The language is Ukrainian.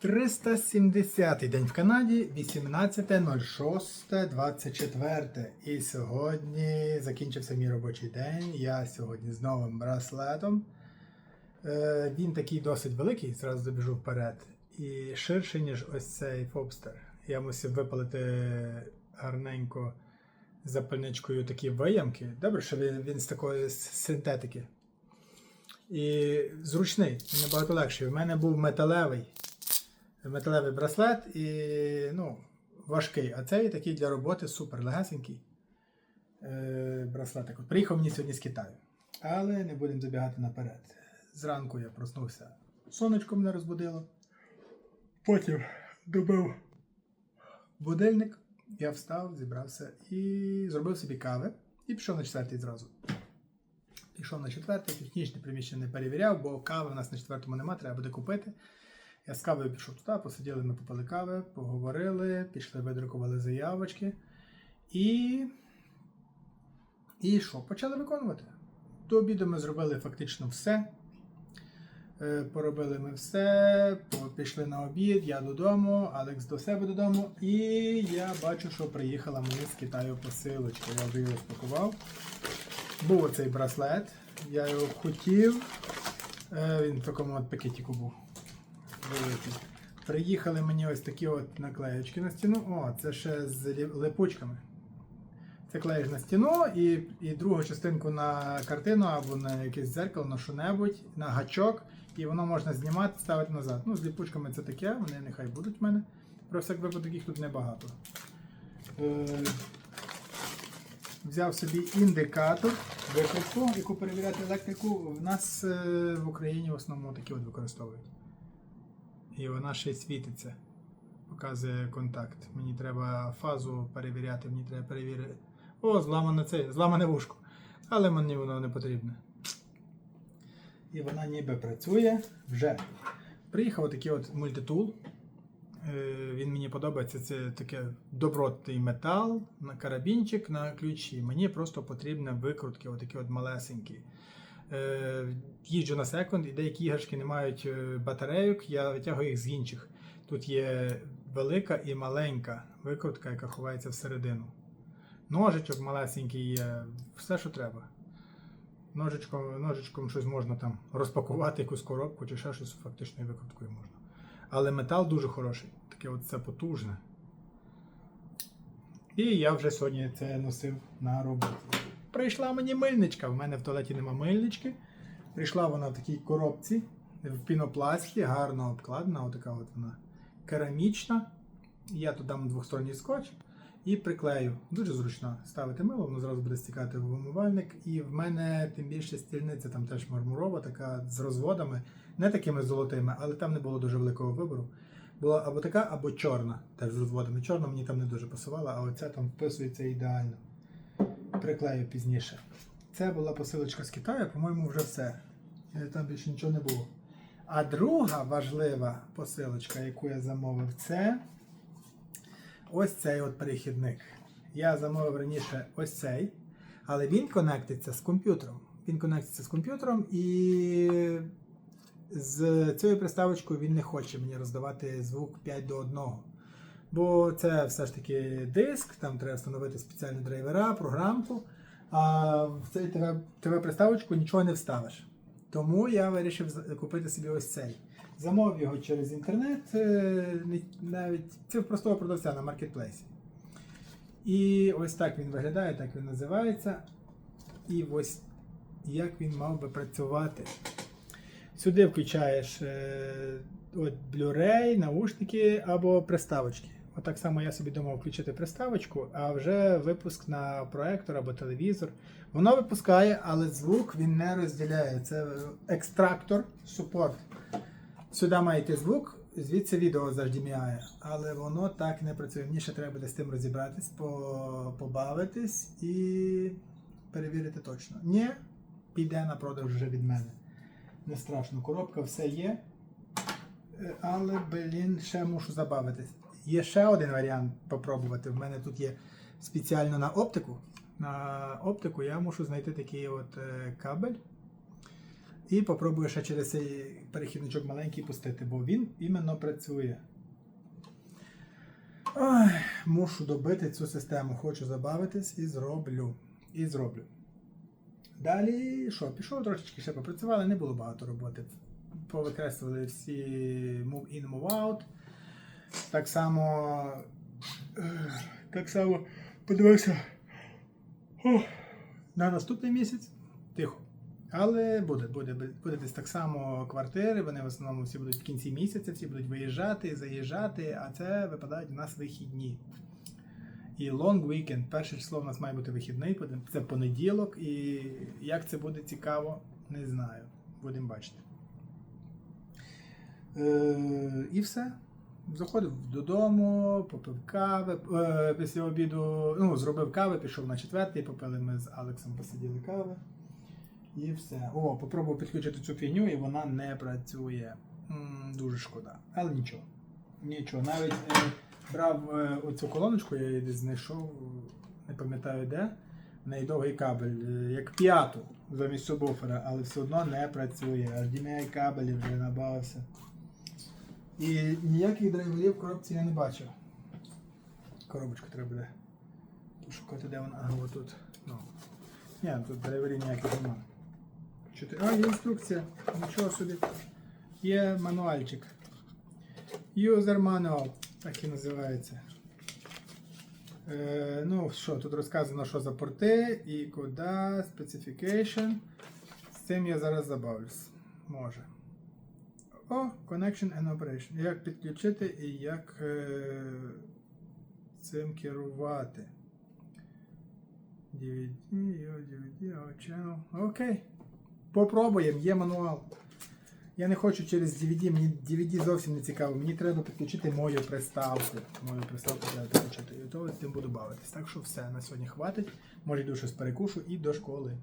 370 день в Канаді, 18.06.24. І сьогодні закінчився мій робочий день. Я сьогодні з новим браслетом. Е, Він такий досить великий, зразу забіжу вперед. І ширший, ніж ось цей Фобстер. Я мусив випалити гарненько запальничкою такі виямки. Добре, що він, він з такої синтетики. І зручний, набагато легший. У мене був металевий металевий браслет і ну, важкий. А цей такий для роботи супер легесенький е, браслетик. От Приїхав мені сьогодні з Китаю. Але не будемо забігати наперед. Зранку я проснувся. Сонечко мене розбудило. Потім добив будильник. Я встав, зібрався і зробив собі кави і пішов на четвертий зразу. Пішов на четвертий, технічне приміщення не перевіряв, бо кави в нас на четвертому нема, треба буде купити. Я з кавою пішов туди, посиділи, ми попили кави, поговорили, пішли, видрукували заявочки. І. І що? Почали виконувати. До обіду ми зробили фактично все. Е, Поробили ми все, пішли на обід, я додому, Алекс до себе додому. І я бачу, що приїхала мені з Китаю посилочка. Я вже її розпакував. Був оцей браслет, я його хотів. Е, Він в такому от пакетику був великий. Приїхали мені ось такі от наклеєчки на стіну. О, це ще з липучками. Це клеїш на стіну і, і другу частинку на картину або на якесь дзеркало, на що-небудь, на гачок, і воно можна знімати, ставити назад. Ну, з ліпучками це таке, вони нехай будуть в мене. Про всяк випадок їх тут небагато. Е, взяв собі індикатор, викрутку, яку перевіряти електрику. В нас е, в Україні в основному такі от використовують. І вона ще світиться. Показує контакт. Мені треба фазу перевіряти, мені треба перевірити. О, зламане це, зламане вушко. Але мені воно не потрібне. І вона ніби працює вже. Приїхав такий от мультитул. Е, Він мені подобається. Це таке добротний метал на карабінчик на ключі. Мені просто потрібні викрутки, отакі от малесенькі. Е, Їжджу на секунд, і деякі іграшки не мають е, батарейок, я витягую їх з інших. Тут є велика і маленька викрутка, яка ховається всередину. Ножичок малесенький є, все, що треба. Ножичком, ножичком щось можна там розпакувати, якусь коробку чи ще щось фактичною викруткою можна. Але метал дуже хороший, таке от це потужне. І я вже сьогодні це носив на роботу. Прийшла мені мильничка. В мене в туалеті нема мильнички. Прийшла вона в такій коробці в пінопласті, гарно обкладена, отака от вона керамічна. Я тут дам двосторонній скотч і приклею. Дуже зручно ставити мило, воно зразу буде стікати в умивальник. І в мене тим більше стільниця там теж мармурова, така з розводами, не такими золотими, але там не було дуже великого вибору. Була або така, або чорна, теж з розводами. Чорна мені там не дуже пасувала, а оця там вписується ідеально. Приклею пізніше. Це була посилочка з Китаю, по-моєму, вже все. Е, Там більше нічого не було. А друга важлива посилочка, яку я замовив, це ось цей от перехідник. Я замовив раніше ось цей, але він конектиться з комп'ютером. Він конектиться з комп'ютером і з цією приставочкою він не хоче мені роздавати звук 5 до 1. Бо це все ж таки диск, там треба встановити спеціальні драйвера, програмку. А в цей ТВ-приставочку нічого не вставиш. Тому я вирішив купити собі ось цей. Замовив його через інтернет, е, навіть це простого продавця на маркетплейсі. І ось так він виглядає, так він називається. І ось як він мав би працювати. Сюди включаєш е, от Blu-ray, наушники або приставочки. Отак само я собі думав включити приставочку, а вже випуск на проектор або телевізор. Воно випускає, але звук він не розділяє. Це екстрактор, супорт. Сюди має йти звук, звідси відео з HDMI, але воно так не працює. Мені ще треба буде з тим розібратись, по- побавитись і перевірити точно. Ні, піде на продаж вже від мене. Не страшно, коробка все є. Е, Але, блін, ще мушу забавитись. Є ще один варіант попробувати. В мене тут є спеціально на оптику. На оптику я мушу знайти такий от е, кабель. І попробую ще через цей перехідничок маленький пустити, бо він іменно працює. Ой, мушу добити цю систему, хочу забавитись і зроблю. І зроблю. Далі що, пішов трошечки ще попрацювали, не було багато роботи. Повикреслили всі move in, move out. Так само. е, Так само подивився на наступний місяць. Тихо. Але буде, буде, буде десь так само квартири, вони в основному всі будуть в кінці місяця, всі будуть виїжджати, заїжджати, а це випадають у нас вихідні. І long weekend. Перше число в нас має бути вихідний, це понеділок, і як це буде цікаво, не знаю. Будемо бачити. Е, і все. Заходив додому, попив кави е, після обіду, ну, зробив кави, пішов на четвертий, попили ми з Алексом, посиділи кави. І все. О, попробував підключити цю фігню, і вона не працює. М, дуже шкода. Але нічого. Нічого. Навіть е, брав е, оцю колоночку, я її знайшов, не пам'ятаю де. В неї довгий кабель, е, як п'яту замість субвуфера, але все одно не працює. HDMI кабелів вже набавився. І ніяких драйверів в коробці я не бачив. Коробочку треба буде пошукати, де вона. Ага, отут. Ну. Ні, тут драйверів ніяких немає. Чотири. А, є інструкція. Нічого собі. Є мануальчик. User Manual, так і називається. Е, ну що, тут розказано, що за порти і куди, specification. З цим я зараз забавлюсь. Може. О, Connection and Operation. Як підключити і як е, цим керувати. DVD, DVD, channel. Окей. Попробуємо, є мануал. Я не хочу через DVD, мені DVD зовсім не цікаво. Мені треба підключити мою приставку. Мою приставку треба підключити. І то тим буду бавитись. Так що все, на сьогодні хватить. Може йду щось перекушу і до школи.